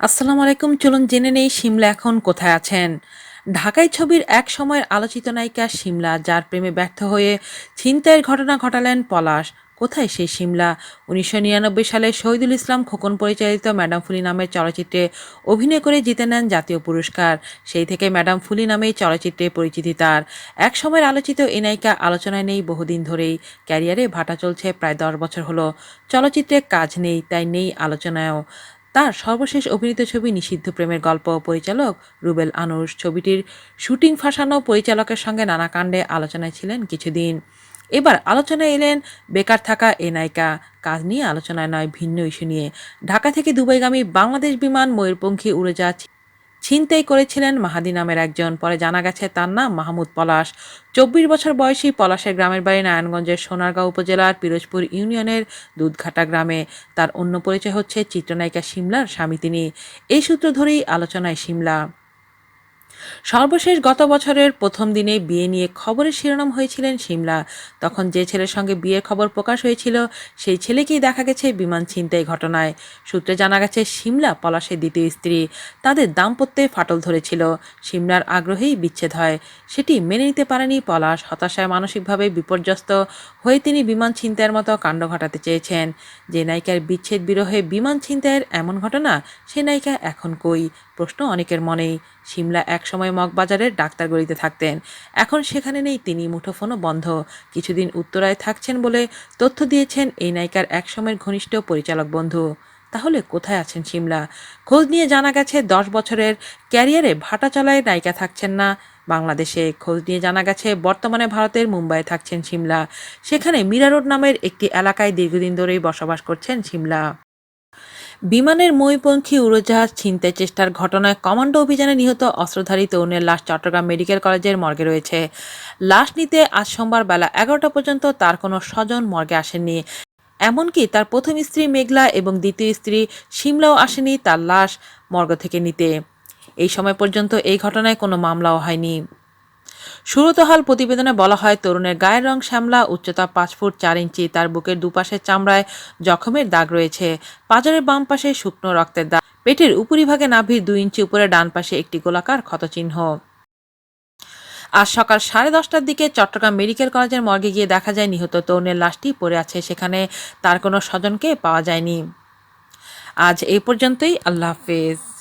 আসসালামু আলাইকুম, চলুন জেনে নেই সিমলা এখন কোথায় আছেন। ঢাকাই ছবির এক সময়ের আলোচিত নায়িকা সিমলা যার প্রেমে ব্যর্থ হয়ে ছিনতাইয়ের ঘটনা ঘটালেন পলাশ। কোথায় সেই সিমলা উনিশশো নিরানব্বই সালে শহীদুল ইসলাম খোকন পরিচালিত ম্যাডাম ফুলি নামের চলচ্চিত্রে অভিনয় করে জিতে নেন জাতীয় পুরস্কার। সেই থেকে ম্যাডাম ফুলি নামেই চলচ্চিত্রে পরিচিতি তার। এক সময়ের আলোচিত এই নায়িকা আলোচনায় নেই বহুদিন ধরেই। ক্যারিয়ারে ভাটা চলছে প্রায় দশ বছর হলো। চলচ্চিত্রে কাজ নেই, তাই নেই আলোচনায়ও। তার সর্বশেষ অভিনীত ছবি নিষিদ্ধ প্রেমের গল্প পরিচালক রুবেল আনুস ছবিটির শুটিং ফাঁসানো পরিচালকের সঙ্গে নানা কাণ্ডে আলোচনায় ছিলেন কিছুদিন। এবার আলোচনায় এলেন বেকার থাকা এ নায়িকা। কাজ নিয়ে আলোচনায় নয়, ভিন্ন ইস্যু নিয়ে। ঢাকা থেকে দুবাইগামী বাংলাদেশ বিমান ময়ূরপঙ্খী উড়ে যাচ্ছে ছিনতাই করেছিলেন মাহাদি নামের একজন। পরে জানা গেছে তার নাম মাহমুদ পলাশ। চব্বিশ বছর বয়সী পলাশের গ্রামের বাড়ি নারায়ণগঞ্জের সোনারগাঁও উপজেলার পিরোজপুর ইউনিয়নের দুধঘাটা গ্রামে। তার অন্য পরিচয় হচ্ছে চিত্রনায়িকা সিমলার স্বামী তিনি। এই সূত্র ধরেই আলোচনায় সিমলা সর্বশেষ গত বছরের প্রথম দিনে বিয়ে নিয়ে খবরের শিরোনাম হয়েছিলেন সিমলা তখন যে ছেলের সঙ্গে বিয়ের খবর প্রকাশ হয়েছিল, সেই ছেলেকেই দেখা গেছে বিমান ছিনতাই ঘটনায়। সূত্রে জানা গেছে সিমলা পলাশের দ্বিতীয় স্ত্রী। তাদের দাম্পত্যে ফাটল ধরেছিল। সিমলার আগ্রহেই বিচ্ছেদ হয়। সেটি মেনে নিতে পারেনি পলাশ। হতাশায় মানসিকভাবে বিপর্যস্ত হয়ে তিনি বিমান ছিনতাইয়ের মতো কাণ্ড ঘটাতে চেয়েছেন। যে নায়িকার বিচ্ছেদ বিরহে বিমান ছিনতাইয়ের এমন ঘটনা, সে নায়িকা এখন কই? প্রশ্ন অনেকের মনেই। সিমলা একসময় মগবাজারের ডাক্তারগড়িতে থাকতেন। এখন সেখানে নেই তিনি, মুঠোফোনও বন্ধ। কিছুদিন উত্তরায় থাকছেন বলে তথ্য দিয়েছেন এই নায়িকার একসময়ের ঘনিষ্ঠ পরিচালক বন্ধু। তাহলে কোথায় আছেন সিমলা? খোঁজ নিয়ে জানা গেছে দশ বছরের ক্যারিয়ারে ভাটা চলায় নায়িকা থাকছেন না। বাংলাদেশে খোঁজ নিয়ে জানা গেছে বর্তমানে ভারতের মুম্বাইয়ে থাকছেন সিমলা। সেখানে মীরা রোড নামের একটি এলাকায় দীর্ঘদিন ধরেই বসবাস করছেন সিমলা। বিমানের ময়ূরপঙ্খী উড়োজাহাজ ছিনতে চেষ্টার ঘটনায় কমান্ডো অভিযানে নিহত অস্ত্রধারী তরুণের লাশ চট্টগ্রাম মেডিকেল কলেজের মর্গে রয়েছে। লাশ নিতে আজ সোমবার বেলা এগারোটা পর্যন্ত তার কোনো স্বজন মর্গে আসেননি। এমনকি তার প্রথম স্ত্রী মেঘলা এবং দ্বিতীয় স্ত্রী সিমলাও আসেনি তার লাশ মর্গ থেকে নিতে। এই সময় পর্যন্ত এই ঘটনায় কোনো মামলাও হয়নি। সুরতহাল প্রতিবেদনে বলা হয়, তরুণের গায়ের রং শ্যামলা, উচ্চতা পাঁচ ফুট চার ইঞ্চি, তার বুকের দুপাশের চামড়ায় জখমের দাগ রয়েছে। পাজরের বাম পাশে শুকনো রক্তের দাগ। পেটের উপরিভাগে নাভির দুই ইঞ্চি উপরে, ডান পাশে একটি গোলাকার ক্ষতচিহ্ন। আজ সকাল সাড়ে দশটার দিকে চট্টগ্রাম মেডিকেল কলেজের মর্গে গিয়ে দেখা যায়, নিহত তরুণের লাশটি পড়ে আছে, সেখানে তার কোনো স্বজনকে পাওয়া যায়নি। আজ এই পর্যন্তই, আল্লাহ হাফেজ।